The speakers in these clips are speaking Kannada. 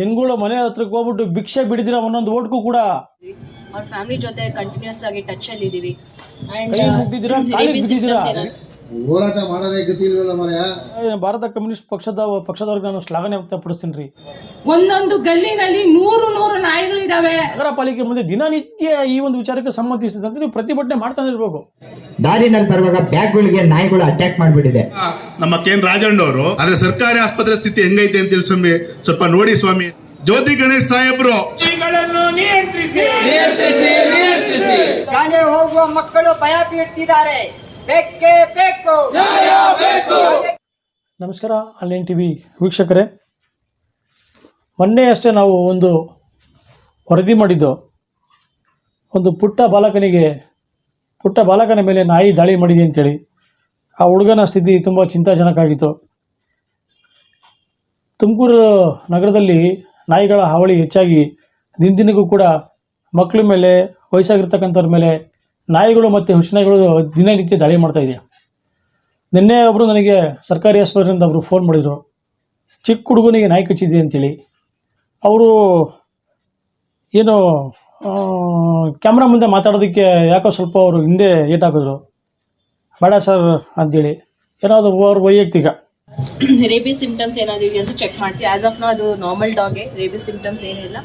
ಜನಗಳ ಮನೆ ಹತ್ರಕ್ಕೆ ಹೋಗ್ಬಿಟ್ಟು ಭಿಕ್ಷೆ ಬಿಡಿದಿರ ಒಂದೊಂದು ಓಟ್ಗೂ ಕೂಡ. ಅವ್ರ ಫ್ಯಾಮಿಲಿ ಜೊತೆ ಕಂಟಿನ್ಯೂಸ್ ಆಗಿ ಟಚ್ ಅಲ್ಲಿ ಇದೀವಿ. ಕೈ ಮುಗ್ದಿದ್ದೀರಾ? ಕಾಲಿಗೆ ಬಿದ್ದಿದ್ದೀರಾ? ಹೋರಾಟ ಮಾಡೋದೇ ಗತಿ ಇಲ್ವಲ್ಲ ಮರೆಯ ಏ, ಭಾರತ ಕಮ್ಯುನಿಸ್ಟ್ ಪಕ್ಷದ ಪಕ್ಷದವ್ರಿಗೆ ನಾನು ಶ್ಲಾಘನೆ ವ್ಯಕ್ತಪಡಿಸ್ತೀನಿ ರೀ. ಒಂದೊಂದು ಗಲ್ಲಿನಲ್ಲಿ ನೂರು ನೂರು ನಾಯಿಗಳಿದಾವೆ ನಗರ ಪಾಲಿಕೆ ಮುಂದೆ ದಿನನಿತ್ಯ ಈ ಒಂದು ವಿಚಾರಕ್ಕೆ ಸಂಬಂಧಿಸಿದಂತೆ ನೀವು ಪ್ರತಿಭಟನೆ ಮಾಡ್ತಾನೆ ಇರ್ಬೇಕು. ದಾರಿನಲ್ಲಿ ಬರುವಾಗ ಬ್ಯಾಗ್ಗಳಿಗೆ ನಾಯಿಗಳು ಅಟ್ಯಾಕ್ ಮಾಡಿಬಿಟ್ಟಿದೆ. ನಮ್ಮ ಕೆ. ಎನ್. ರಾಜಣ್ಣವರು ಆದ್ರೆ ಸರ್ಕಾರಿ ಆಸ್ಪತ್ರೆ ಸ್ಥಿತಿ ಹೆಂಗೈತೆ ಅಂತ ಹೇಳಿ ಸ್ವಾಮಿ ಸ್ವಲ್ಪ ನೋಡಿ ಸ್ವಾಮಿ. ಜ್ಯೋತಿ ಗಣೇಶ್ ಸಾಹೇಬ್ರು. ಶಾಲೆ ಹೋಗುವ ಮಕ್ಕಳು ಭಯ ಬೀಳ್ತಿದ್ದಾರೆ ಬೇಕೇ ಬೇಕು. ನಮಸ್ಕಾರ ಆನ್ಲೈನ್ ಟಿವಿ ವೀಕ್ಷಕರೇ. ಮೊನ್ನೆ ಅಷ್ಟೇ ನಾವು ಒಂದು ವರದಿ ಮಾಡಿದ್ದು, ಒಂದು ಪುಟ್ಟ ಬಾಲಕನಿಗೆ, ಪುಟ್ಟ ಬಾಲಕನ ಮೇಲೆ ನಾಯಿ ದಾಳಿ ಮಾಡಿದೆ ಅಂತೇಳಿ. ಆ ಹುಡುಗನ ಸ್ಥಿತಿ ತುಂಬ ಚಿಂತಾಜನಕ ಆಗಿತ್ತು. ತುಮಕೂರು ನಗರದಲ್ಲಿ ನಾಯಿಗಳ ಹಾವಳಿ ಹೆಚ್ಚಾಗಿ ದಿನ ದಿನಕ್ಕೂ ಕೂಡ ಮಕ್ಕಳ ಮೇಲೆ, ವಯಸ್ಸಾಗಿರ್ತಕ್ಕಂಥವ್ರ ಮೇಲೆ ನಾಯಿಗಳು ಮತ್ತು ಹುಚ್ಚನಾಯಿಗಳು ದಿನನಿತ್ಯ ದಾಳಿ ಮಾಡ್ತಾ ಇದೆ. ನಿನ್ನೆ ಒಬ್ಬರು ನನಗೆ ಸರ್ಕಾರಿ ಆಸ್ಪತ್ರೆಯಿಂದ ಒಬ್ಬರು ಫೋನ್ ಮಾಡಿದರು. ಚಿಕ್ಕ ಹುಡುಗನಿಗೆ ನಾಯಿ ಕಚ್ಚಿದೆ ಅಂತೇಳಿ. ಅವರು ಏನು ಕ್ಯಾಮ್ರಾ ಮುಂದೆ ಮಾತಾಡೋದಕ್ಕೆ ಯಾಕೋ ಸ್ವಲ್ಪ ಅವರು ಹಿಂದೆ ಏಟ್ ಹಾಕಿದ್ರು. ಬೇಡ ಸರ್ ಅಂತೇಳಿ. ಏನಾದರೂ ಅವ್ರ ವೈಯಕ್ತಿಕ. ರೇಬಿ ಸಿಂಪ್ಟಮ್ಸ್ ಏನಾದ್ರು ಅಂತ ಚೆಕ್ ಮಾಡ್ತೀವಿ. ಆಸ್ ಆಫ್ ನೋ ಅದು ನಾರ್ಮಲ್ ಡಾಗೆ ರೇಬಿಸ್ ಸಿಂಪ್ಟಮ್ಸ್ ಏನಿಲ್ಲ.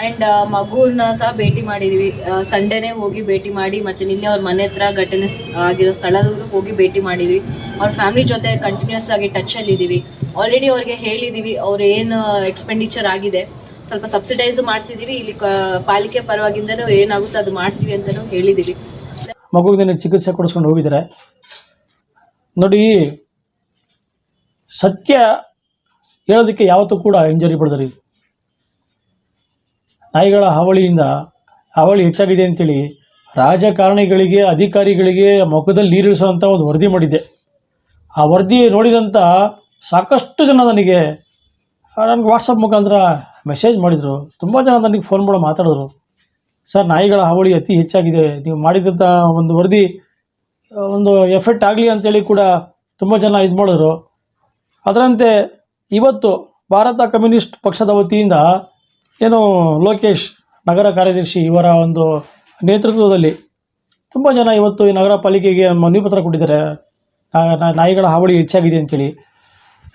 ಆ್ಯಂಡ್ ಮಗುನ ಸಹ ಭೇಟಿ ಮಾಡಿದೀವಿ. ಸಂಡೇನೇ ಹೋಗಿ ಭೇಟಿ ಮಾಡಿ ಮತ್ತೆ ನಿನ್ನೆ ಅವ್ರ ಮನೆ ಹತ್ರ ಘಟನೆ ಆಗಿರೋ ಸ್ಥಳದವರು ಹೋಗಿ ಭೇಟಿ ಮಾಡಿದ್ವಿ. ಅವ್ರ ಫ್ಯಾಮಿಲಿ ಜೊತೆ ಕಂಟಿನ್ಯೂಸ್ ಆಗಿ ಟಚ್ ಅಲ್ಲಿ ಇದೀವಿ ಆಲ್ರೆಡಿ ಅವ್ರಿಗೆ ಹೇಳಿದೀವಿ, ಅವ್ರು ಏನು ಎಕ್ಸ್ಪೆಂಡಿಚರ್ ಆಗಿದೆ. ಸ್ವಲ್ಪ ಸಬ್ಸಿಡೈಸ್ ಮಾಡಿಸಿದೀವಿ. ಇಲ್ಲಿ ಪಾಲಿಕೆ ಪರವಾಗಿಂದನೂ ಏನಾಗುತ್ತೋ ಅದು ಮಾಡ್ತೀವಿ ಅಂತಲೂ ಹೇಳಿದೀವಿ. ಮಗುವಿನ ಚಿಕಿತ್ಸೆ ಕೊಡಿಸ್ಕೊಂಡು ಹೋಗಿದ್ದಾರೆ. ನೋಡಿ, ಸತ್ಯ ಹೇಳೋದಕ್ಕೆ ಯಾವತ್ತೂ ಕೂಡ ಇಂಜರಿ ಪಡೆದ್ರಿ ನಾಯಿಗಳ ಹಾವಳಿಯಿಂದ, ಹಾವಳಿ ಹೆಚ್ಚಾಗಿದೆ ಅಂತೇಳಿ ರಾಜಕಾರಣಿಗಳಿಗೆ, ಅಧಿಕಾರಿಗಳಿಗೆ ಮುಖದಲ್ಲಿ ನೀರಿಳಿಸುವಂಥ ಒಂದು ವರದಿ ಮಾಡಿದ್ದೆ. ಆ ವರದಿ ನೋಡಿದಂಥ ಸಾಕಷ್ಟು ಜನ ನನಗೆ ನನಗೆ ವಾಟ್ಸಪ್ ಮುಖಾಂತರ ಮೆಸೇಜ್ ಮಾಡಿದರು. ತುಂಬ ಜನ ನನಗೆ ಫೋನ್ ಮಾಡೋ ಮಾತಾಡಿದ್ರು. ಸರ್, ನಾಯಿಗಳ ಹಾವಳಿ ಅತಿ ಹೆಚ್ಚಾಗಿದೆ. ನೀವು ಮಾಡಿದಂಥ ಒಂದು ವರದಿ ಒಂದು ಎಫೆಕ್ಟ್ ಆಗಲಿ ಅಂತೇಳಿ ಕೂಡ ತುಂಬ ಜನ ಇದು ಮಾಡಿದ್ರು. ಅದರಂತೆ ಇವತ್ತು ಭಾರತ ಕಮ್ಯುನಿಸ್ಟ್ ಪಕ್ಷದ ವತಿಯಿಂದ ಏನು ಲೋಕೇಶ್, ನಗರ ಕಾರ್ಯದರ್ಶಿ ಇವರ ಒಂದು ನೇತೃತ್ವದಲ್ಲಿ ತುಂಬ ಜನ ಇವತ್ತು ಈ ನಗರ ಪಾಲಿಕೆಗೆ ಮನವಿ ಪತ್ರ ಕೊಟ್ಟಿದ್ದಾರೆ. ನಾಯಿಗಳ ಹಾವಳಿ ಹೆಚ್ಚಾಗಿದೆ ಅಂತೇಳಿ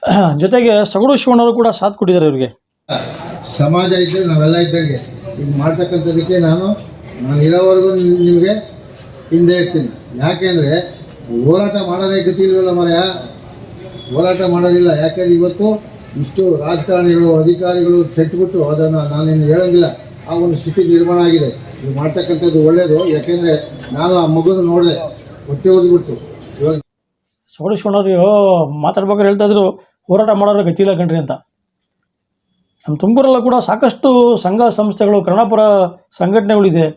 ಜೊತೆಗೆ ಸಗಡು ಶಿವಣ್ಣವರು ಕೂಡ ಸಾಥ್ ಕೊಟ್ಟಿದ್ದಾರೆ ಇವರಿಗೆ. ಸಮಾಜ ಇದ್ದರೆ ನಾವೆಲ್ಲ ಇದ್ದಂಗೆ. ಈಗ ಮಾಡ್ತಕ್ಕಂಥದಕ್ಕೆ ನಾನು ನಾನು ಇರೋವರೆಗೂ ನಿಮಗೆ ಹಿಂದೆ ಇರ್ತೀನಿ. ಯಾಕೆಂದರೆ ಹೋರಾಟ ಮಾಡೋದೇ ಗತಿ ಇಲ್ವಲ್ಲ ಮರೆಯ? ಹೋರಾಟ ಮಾಡೋದಿಲ್ಲ ಯಾಕೆಂದ್ರೆ ಇವತ್ತು ಇಷ್ಟು ರಾಜಕಾರಣಿಗಳು, ಅಧಿಕಾರಿಗಳು ಕೆಟ್ಟುಬಿಟ್ಟು ಅದನ್ನು ನಾನೇನು ಹೇಳೋಂಗಿಲ್ಲ. ಆ ಒಂದು ಸ್ಥಿತಿ ನಿರ್ಮಾಣ ಆಗಿದೆ. ಇದು ಮಾಡ್ತಕ್ಕಂಥದ್ದು ಒಳ್ಳೆಯದು ಯಾಕೆಂದರೆ ನಾನು ಆ ಮಗುನ ನೋಡಿದೆ. ಹೊಟ್ಟೆ ಓದ್ಬಿಡ್ತು ಇವಾಗ ಸೋಡಿಸ್ಕೊಂಡವ್ರು ಮಾತಾಡ್ಬೇಕಾದ್ರೆ ಹೇಳ್ತಾ ಇದ್ರು, ಹೋರಾಟ ಮಾಡೋರು ಗತಿ ಇಲ್ಲ ಕಣ್ರಿ ಅಂತ. ನಮ್ಮ ತುಮಕೂರಲ್ಲೂ ಕೂಡ ಸಾಕಷ್ಟು ಸಂಘ ಸಂಸ್ಥೆಗಳು ಕನ್ನಡಪರ ಸಂಘಟನೆಗಳಿದೆ.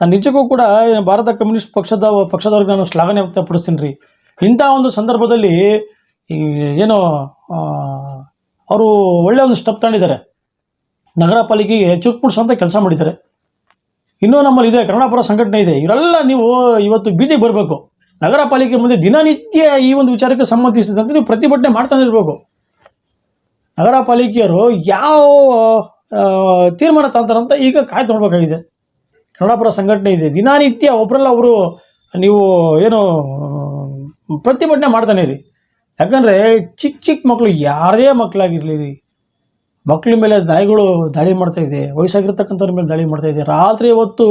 ನಾನು ನಿಜಕ್ಕೂ ಕೂಡ ಭಾರತ ಕಮ್ಯುನಿಸ್ಟ್ ಪಕ್ಷದ, ಪಕ್ಷದವ್ರಿಗೆ ನಾನು ಶ್ಲಾಘನೆ ವ್ಯಕ್ತಪಡಿಸ್ತೀನಿ ರೀ. ಇಂಥ ಒಂದು ಸಂದರ್ಭದಲ್ಲಿ ಏನು ಅವರು ಒಳ್ಳೆಯ ಒಂದು ಸ್ಟೆಪ್ ತಗೊಂಡಿದ್ದಾರೆ. ನಗರ ಪಾಲಿಕೆಗೆ ಚುಕ್ ಕೆಲಸ ಮಾಡಿದ್ದಾರೆ. ಇನ್ನೂ ನಮ್ಮಲ್ಲಿ ಇದೆ ಕನ್ನಡಪರ ಸಂಘಟನೆ ಇದೆ. ಇವರೆಲ್ಲ ನೀವು ಇವತ್ತು ಬೀದಿಗೆ ಬರಬೇಕು. ನಗರ ಪಾಲಿಕೆ ಮುಂದೆ ದಿನನಿತ್ಯ ಈ ಒಂದು ವಿಚಾರಕ್ಕೆ ಸಂಬಂಧಿಸಿದಂತೆ ನೀವು ಪ್ರತಿಭಟನೆ ಮಾಡ್ತಾನೆ ಇರಬೇಕು. ನಗರ ಪಾಲಿಕೆಯವರು ಯಾವ ತೀರ್ಮಾನ ತಂತಾರಂತ ಈಗ ಕಾಯ್ದು ನೋಡಬೇಕಾಗಿದೆ. ಕನ್ನಡಪುರ ಸಂಘಟನೆ ಇದೆ. ದಿನನಿತ್ಯ ಒಬ್ಬರಲ್ಲ ಅವರು ನೀವು ಏನು ಪ್ರತಿಭಟನೆ ಮಾಡ್ತಾನೆ ರೀ ಯಾಕಂದರೆ ಚಿಕ್ಕ ಚಿಕ್ಕ ಮಕ್ಕಳು ಯಾರದೇ ಮಕ್ಕಳಾಗಿರಲಿ ರೀ ಮಕ್ಕಳ ಮೇಲೆ ನಾಯಿಗಳು ದಾಳಿ ಇದೆ. ವಯಸ್ಸಾಗಿರ್ತಕ್ಕಂಥವ್ರ ಮೇಲೆ ದಾಳಿ ಮಾಡ್ತಾ ಇದೆ. ರಾತ್ರಿ ಹೊತ್ತು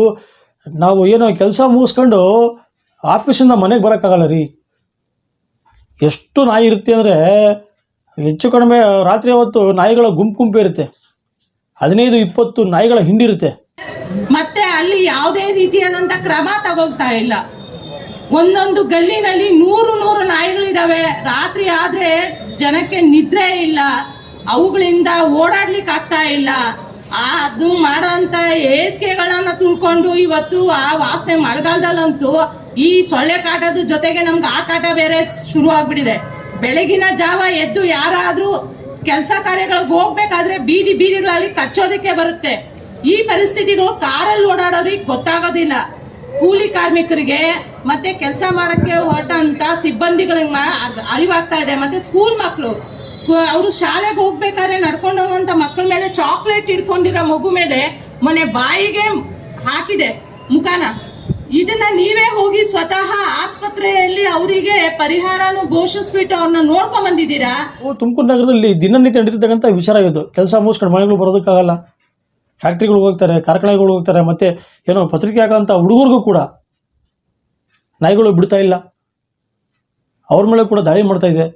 ನಾವು ಏನೋ ಕೆಲಸ ಮುಗಿಸ್ಕೊಂಡು ಆಫೀಸಿಂದ ಮನೆಗೆ ಬರೋಕ್ಕಾಗಲ್ಲ ರೀ. ಎಷ್ಟು ನಾಯಿ ಇರುತ್ತೆ ಅಂದರೆ ಹೆಚ್ಚು ಕಡಿಮೆ ರಾತ್ರಿ ಹೊತ್ತು ನಾಯಿಗಳ ಗುಂಪು ಗುಂಪು ಇರುತ್ತೆ. ಹದಿನೈದು, ಇಪ್ಪತ್ತು ನಾಯಿಗಳ ಹಿಂಡಿರುತ್ತೆ. ಮತ್ತೆ ಅಲ್ಲಿ ಯಾವುದೇ ರೀತಿಯಾದಂತ ಕ್ರಮ ತಗೊಳ್ತಾ ಇಲ್ಲ. ಒಂದೊಂದು ಗಲ್ಲಿನಲ್ಲಿ ನೂರು ನೂರು ನಾಯಿಗಳಿದಾವೆ. ರಾತ್ರಿ ಆದ್ರೆ ಜನಕ್ಕೆ ನಿದ್ರೆ ಇಲ್ಲ. ಅವುಗಳಿಂದ ಓಡಾಡ್ಲಿಕ್ಕೆ ಆಗ್ತಾ ಇಲ್ಲ. ಆ, ಅದು ಮಾಡೋಂತ ಏಸಿಗೆಗಳನ್ನ ತುಳ್ಕೊಂಡು ಇವತ್ತು ಆ ವಾಸನೆ ಮಳೆಗಾಲದಲ್ಲಂತೂ ಈ ಸೊಳ್ಳೆ ಕಾಟದ ಜೊತೆಗೆ ನಮ್ಗೆ ಆ ಕಾಟ ಬೇರೆ ಶುರು ಆಗ್ಬಿಟ್ಟಿದೆ ಬೆಳಗಿನ ಜಾವ ಎದ್ದು ಯಾರಾದ್ರೂ ಕೆಲಸ ಕಾರ್ಯಗಳಿಗೆ ಹೋಗ್ಬೇಕಾದ್ರೆ ಬೀದಿ ಬೀದಿಗಳಲ್ಲಿ ಕಚ್ಚೋದಕ್ಕೆ ಬರುತ್ತೆ. ಈ ಪರಿಸ್ಥಿತಿಗಳು ಕಾರಲ್ಲಿ ಓಡಾಡೋರಿಗೆ ಗೊತ್ತಾಗೋದಿಲ್ಲ. ಕೂಲಿ ಕಾರ್ಮಿಕರಿಗೆ ಮತ್ತೆ ಕೆಲಸ ಮಾಡಕ್ಕೆ ಹೊರಟಂತ ಸಿಬ್ಬಂದಿಗಳಿಗೆ ಮ- ಅರಿವಾಗ್ತಾ ಇದೆ. ಮತ್ತೆ ಸ್ಕೂಲ್ ಮಕ್ಕಳು ಅವರು ಶಾಲೆಗೆ ಹೋಗ್ಬೇಕಾದ್ರೆ ನಡ್ಕೊಂಡು ಹೋಗುವಂತ ಮಕ್ಕಳ ಮೇಲೆ ಚಾಕ್ಲೇಟ್ ಇಟ್ಕೊಂಡಿರೋ ಮಗು ಮೇಲೆ ಮೊನ್ನೆ ಬಾಯಿಗೆ ಹಾಕಿದೆ ಮುಖಾನ. ಇದನ್ನ ನೀವೇ ಹೋಗಿ ಸ್ವತಃ ಆಸ್ಪತ್ರೆಯಲ್ಲಿ ಅವರಿಗೆ ಪರಿಹಾರನು ಘೋಷಿಸ್ಬಿಟ್ಟು ಅವ್ರನ್ನ ನೋಡ್ಕೊಂಡ್ ಬಂದಿದ್ದೀರಾ? ತುಮಕೂರು ನಗರದಲ್ಲಿ ದಿನನಿತ್ಯ ನಡೀತಕ್ಕಂಥ ವಿಚಾರ ಇದು. ಕೆಲಸ ಮುಗಿಸ್ಕೊಂಡು ಮನೆಗಳು ಬರೋದಕ್ಕಾಗಲ್ಲ. ಫ್ಯಾಕ್ಟ್ರಿಗಳು ಹೋಗ್ತಾರೆ, ಕಾರ್ಖಾನೆಗಳು ಹೋಗ್ತಾರೆ, ಮತ್ತೆ ಏನೋ ಪತ್ರಿಕೆ ಆಗೋಂಥ ಹುಡುಗರಿಗೂ ಕೂಡ ನಾಯಿಗಳು ಬಿಡ್ತಾ ಇಲ್ಲ. ಅವ್ರ ಮೇಲೆ ಕೂಡ ದಾಳಿ ಮಾಡ್ತಾ ಇದೆ.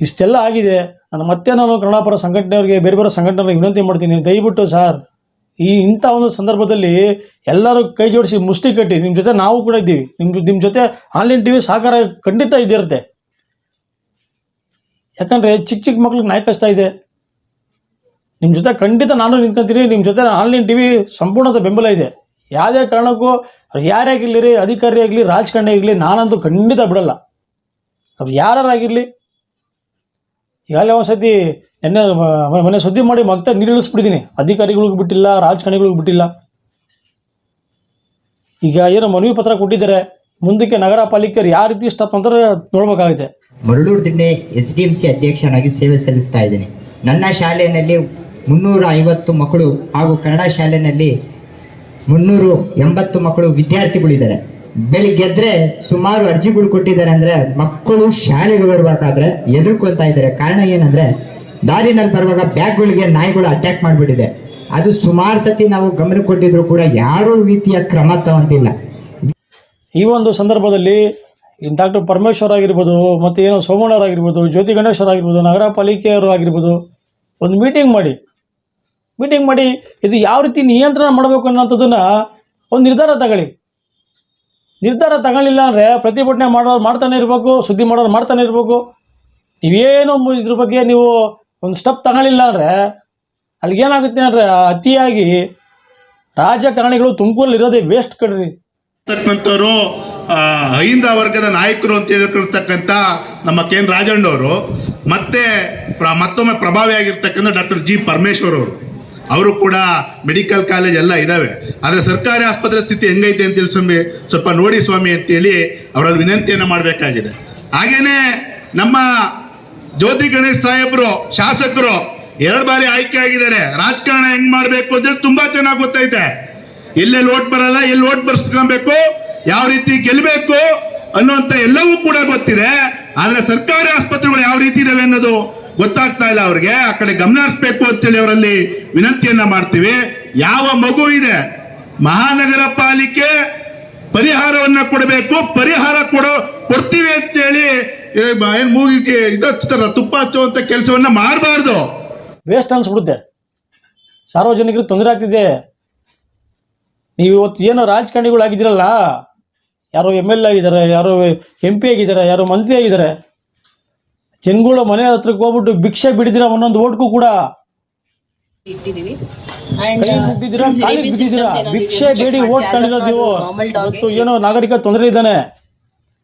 ಇಷ್ಟೆಲ್ಲ ಆಗಿದೆ. ನಾನು ಮತ್ತೆ ನಾನು ಕನ್ನಡಪರ ಸಂಘಟನೆಯವರಿಗೆ, ಬೇರೆ ಬೇರೆ ಸಂಘಟನೆಗಳಿಗೆ ವಿನಂತಿ ಮಾಡ್ತೀನಿ. ದಯವಿಟ್ಟು ಸರ್ ಈ ಇಂಥ ಒಂದು ಸಂದರ್ಭದಲ್ಲಿ ಎಲ್ಲರೂ ಕೈ ಜೋಡಿಸಿ ಮುಷ್ಟಿ ಕಟ್ಟಿ ನಿಮ್ಮ ಜೊತೆ ನಾವು ಕೂಡ ಇದ್ದೀವಿ. ನಿಮ್ಮ ನಿಮ್ಮ ಜೊತೆ ಆನ್ಲೈನ್ ಟಿ ವಿ ಸಹಕಾರ ಖಂಡಿತ ಇದ್ದಿರುತ್ತೆ. ಯಾಕಂದರೆ ಚಿಕ್ಕ ಚಿಕ್ಕ ಮಕ್ಳಿಗೆ ನಾಯಿ ಕಷ್ಟ ಇದೆ. ನಿಮ್ಮ ಜೊತೆ ಖಂಡಿತ ನಾನು ನಿಂತ್ಕೊಂತೀನಿ ನಿಮ್ಮ ಜೊತೆ ಆನ್ಲೈನ್ ಟಿ ವಿ ಸಂಪೂರ್ಣದ ಬೆಂಬಲ ಇದೆ. ಯಾವುದೇ ಕಾರಣಕ್ಕೂ ಅವ್ರು ಯಾರೇ ಆಗಿರಲಿ, ಅಧಿಕಾರಿ ಆಗಲಿ ರಾಜಕಾರಣಿ ಆಗಲಿ ನಾನಂತೂ ಖಂಡಿತ ಬಿಡಲ್ಲ. ಅವ್ರು ಯಾರಾಗಿರಲಿ ಈಗಾಗಲೇ ಒಂದು ಸತಿ ನೆನ್ನೆ ಮನೆ ಸುದ್ದಿ ಮಾಡಿ ಮತ್ತೆ ನೀರಿಳಿಸ್ಬಿಟ್ಟಿದ್ದೀನಿ ಅಧಿಕಾರಿಗಳಿಗೆ ಬಿಟ್ಟಿಲ್ಲ, ರಾಜಕಾರಣಿಗಳಿಗೆ ಬಿಟ್ಟಿಲ್ಲ. ಈಗ ಏನೋ ಮನವಿ ಪತ್ರ ಕೊಟ್ಟಿದ್ದಾರೆ. ಮುಂದಕ್ಕೆ ನಗರ ಪಾಲಿಕೆಯರು ಯಾವ ರೀತಿ ಸ್ಟೆಪ್ ಅಂತ ನೋಡ್ಬೇಕಾಗುತ್ತೆ Maraluru Dinne S D M C ಅಧ್ಯಕ್ಷನಾಗಿ ಸೇವೆ ಸಲ್ಲಿಸ್ತಾ ಇದ್ದೀನಿ. ನನ್ನ ಶಾಲೆಯಲ್ಲಿ ಮುನ್ನೂರ ಐವತ್ತು ಮಕ್ಕಳು ಹಾಗೂ ಕನ್ನಡ ಶಾಲೆಯಲ್ಲಿ ಮುನ್ನೂರು ಎಂಬತ್ತು ಮಕ್ಕಳು ವಿದ್ಯಾರ್ಥಿಗಳಿದ್ದಾರೆ ಬೆಳಿಗ್ಗೆದ್ರೆ ಸುಮಾರು ಅರ್ಜಿಗಳು ಕೊಟ್ಟಿದ್ದಾರೆ ಅಂದ್ರೆ ಮಕ್ಕಳು ಶಾಲೆಗೆ ಬರಬೇಕಾದ್ರೆ ಎದುರ್ಕೊಳ್ತಾ ಇದ್ದಾರೆ. ಕಾರಣ ಏನಂದ್ರೆ ದಾರಿನಲ್ಲಿ ಬರುವಾಗ ಬ್ಯಾಗ್ಗಳಿಗೆ ನಾಯಿಗಳು ಅಟ್ಯಾಕ್ ಮಾಡಿಬಿಟ್ಟಿದೆ. ಅದು ಸುಮಾರು ಸತಿ ನಾವು ಗಮನ ಕೊಟ್ಟಿದ್ರು ಕೂಡ ಯಾರೂ ರೀತಿಯ ಕ್ರಮ ತಗೊಂಡಿಲ್ಲ. ಈ ಒಂದು ಸಂದರ್ಭದಲ್ಲಿ ಡಾಕ್ಟರ್ ಪರಮೇಶ್ವರ್ ಆಗಿರ್ಬೋದು ಮತ್ತು ಏನೋ ಸೋಮಣ್ಣವ್ರು ಆಗಿರ್ಬೋದು, ಜ್ಯೋತಿ ಗಣೇಶ್ವರ ಆಗಿರ್ಬೋದು, ನಗರ ಪಾಲಿಕೆಯವರು ಆಗಿರ್ಬೋದು, ಒಂದು ಮೀಟಿಂಗ್ ಮಾಡಿ. ಮೀಟಿಂಗ್ ಮಾಡಿ ಇದು ಯಾವ ರೀತಿ ನಿಯಂತ್ರಣ ಮಾಡಬೇಕು ಅನ್ನೋಂಥದ್ದನ್ನು ಒಂದು ನಿರ್ಧಾರ ತಗೊಳ್ಳಿ. ನಿರ್ಧಾರ ತಗೊಳ್ಳಿಲ್ಲ ಅಂದರೆ ಪ್ರತಿಭಟನೆ ಮಾಡೋರು ಮಾಡ್ತಾನೆ ಇರಬೇಕು, ಸುದ್ದಿ ಮಾಡೋರು ಮಾಡ್ತಾನೆ ಇರಬೇಕು. ನೀವೇನು ಇದ್ರ ಬಗ್ಗೆ ನೀವು ಒಂದು ಸ್ಟೆಪ್ ತಗೊಳ್ಳಿಲ್ಲ ಅಂದರೆ ಅಲ್ಲಿಗೇನಾಗುತ್ತೆ ಅಂದರೆ ಅತಿಯಾಗಿ ರಾಜಕಾರಣಿಗಳು ತುಮಕೂರಲ್ಲಿ ಇರೋದೇ ವೇಸ್ಟ್ ಕಡ್ರಿ ತಕ್ಕಂಥವ್ರು ಅಹಿಂದ ವರ್ಗದ ನಾಯಕರು ಅಂತ ಹೇಳ್ಕೊಳ್ತಕ್ಕಂಥ ನಮ್ಮ ಕೆ ಎನ್ ರಾಜಣ್ಣವರು, ಮತ್ತೆ ಪ್ರ- ಮತ್ತೊಮ್ಮೆ ಪ್ರಭಾವಿ ಆಗಿರ್ತಕ್ಕಂಥ ಡಾಕ್ಟರ್ ಜಿ ಪರಮೇಶ್ವರ್ ಅವರು. ಅವರು ಕೂಡ ಮೆಡಿಕಲ್ ಕಾಲೇಜ್ ಎಲ್ಲ ಇದಾವೆ. ಆದರೆ ಸರ್ಕಾರಿ ಆಸ್ಪತ್ರೆ ಸ್ಥಿತಿ ಹೆಂಗೈತೆ ಅಂತ ಹೇಳಿ ಸ್ವಾಮಿ, ಸ್ವಲ್ಪ ನೋಡಿ ಸ್ವಾಮಿ ಅಂತೇಳಿ ಅವರಲ್ಲಿ ವಿನಂತಿಯನ್ನು ಮಾಡಬೇಕಾಗಿದೆ. ಹಾಗೇನೆ ನಮ್ಮ ಜ್ಯೋತಿ ಗಣೇಶ್ ಸಾಹೇಬ್ರು, ಶಾಸಕರು ಎರಡು ಬಾರಿ ಆಯ್ಕೆ ಆಗಿದ್ದಾರೆ. ರಾಜಕಾರಣ ಹೆಂಗ್ ಮಾಡ್ಬೇಕು ಅಂದ್ರೆ ತುಂಬಾ ಚೆನ್ನಾಗಿ ಗೊತ್ತೈತೆ. ಎಲ್ಲೆಲ್ಲಿ ಓಟ್ ಬರಲ್ಲ, ಎಲ್ಲಿ ಓಟ್ ಬರ್ಸ್ಕೊಬೇಕು, ಯಾವ ರೀತಿ ಗೆಲ್ಲಬೇಕು ಅನ್ನುವಂತ ಎಲ್ಲವೂ ಕೂಡ ಗೊತ್ತಿದೆ. ಆದ್ರೆ ಸರ್ಕಾರಿ ಆಸ್ಪತ್ರೆಗಳು ಯಾವ ರೀತಿ ಇದಾವೆ ಅನ್ನೋದು ಗೊತ್ತಾಗ್ತಾ ಇಲ್ಲ ಅವ್ರಿಗೆ. ಆ ಕಡೆ ಗಮನ ಹರಿಸ್ಬೇಕು ಅಂತೇಳಿ ಅವರಲ್ಲಿ ವಿನಂತಿಯನ್ನ ಮಾಡ್ತೀವಿ. ಯಾವ ಮಗು ಇದೆ, ಮಹಾನಗರ ಪಾಲಿಕೆ ಪರಿಹಾರವನ್ನ ಕೊಡಬೇಕು. ಪರಿಹಾರ ಕೊಡೋ, ಕೊಡ್ತೀವಿ ಏನ್ ಮೂಗಿಗೆ ಇದು ಹಚ್ತಾರ ತುಪ್ಪ ಹಚ್ಚುವಂತ ಕೆಲಸವನ್ನ ಮಾಡಬಾರ್ದು. ವೇಸ್ಟ್ ಅನ್ಸ್ಬಿಡುತ್ತೆ. ಸಾರ್ವಜನಿಕರಿಗೆ ತೊಂದರೆ ಆಗ್ತಿದೆ. ನೀವು ಇವತ್ತು ಏನೋ ರಾಜಕಾರಣಿಗಳು ಆಗಿದ್ದೀರಲ್ಲ ಯಾರೋ ಎಂ ಎಲ್ ಎ ಆಗಿದ್ದಾರೆ ಯಾರೋ ಎಂ ಪಿ ಆಗಿದ್ದಾರೆ ಯಾರೋ ಮಂತ್ರಿ ಆಗಿದ್ದಾರೆ ಜನಗಳು ಮನೆ ಹತ್ರಕ್ಕೆ ಹೋಗ್ಬಿಟ್ಟು ಭಿಕ್ಷೆ ಬಿಡಿದಿರ ಒಂದೊಂದು ಓಟ್ಗೂ ಕೂಡ. ಭಿಕ್ಷೆ ಬೇಡಿ ಓಟ್ ತಂದಿರೋದು ನೀವು. ಇವತ್ತು ಏನೋ ನಾಗರಿಕ ತೊಂದರೆ ಇದ್ದಾನೆ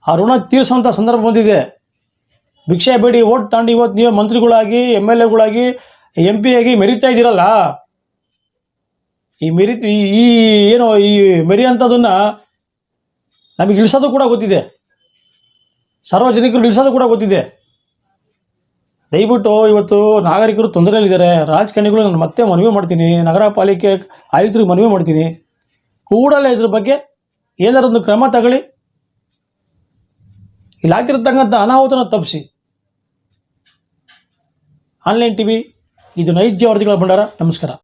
ಆ ಋಣ ತೀರಿಸುವಂಥ ಸಂದರ್ಭ ಬಂದಿದೆ. ಭಿಕ್ಷೆ ಬೇಡಿ, ಓಟ್ ತಗೊಂಡು ಇವತ್ತು ನೀವು ಮಂತ್ರಿಗಳಾಗಿ ಎಂ ಎಲ್ ಎಗಳಾಗಿ, ಎಂ ಪಿ ಆಗಿ ಮೆರಿತಾ ಇದ್ದೀರಲ್ಲ? ಈ ಮೆರಿ, ಈ ಏನು, ಈ ಮೆರಿ ಅಂಥದನ್ನು ನಮಗೆ ಇಳಿಸೋದು ಕೂಡ ಗೊತ್ತಿದೆ. ಸಾರ್ವಜನಿಕರು ಇಳಿಸೋದು ಕೂಡ ಗೊತ್ತಿದೆ. ದಯವಿಟ್ಟು ಇವತ್ತು ನಾಗರಿಕರು ತೊಂದರೆಯಲ್ಲಿದ್ದಾರೆ. ರಾಜಕಾರಣಿಗಳು ನಾನು ಮತ್ತೆ ಮನವಿ ಮಾಡ್ತೀನಿ. ನಗರ ಪಾಲಿಕೆ ಆಯುಕ್ತರಿಗೆ ಮನವಿ ಮಾಡ್ತೀನಿ. ಕೂಡಲೇ ಇದ್ರ ಬಗ್ಗೆ ಏನಾರೊಂದು ಕ್ರಮ ತಗೊಳ್ಳಿ. ಇಲ್ಲಿ ಆಗ್ತಿರತಕ್ಕಂಥ ಅನಾಹುತನ ತಪ್ಪಿಸಿ. ಆನ್ಲೈನ್ ಟಿವಿ ಇದು ನೈಜ ವರದಿಗಳ ಭಂಡಾರ. ನಮಸ್ಕಾರ.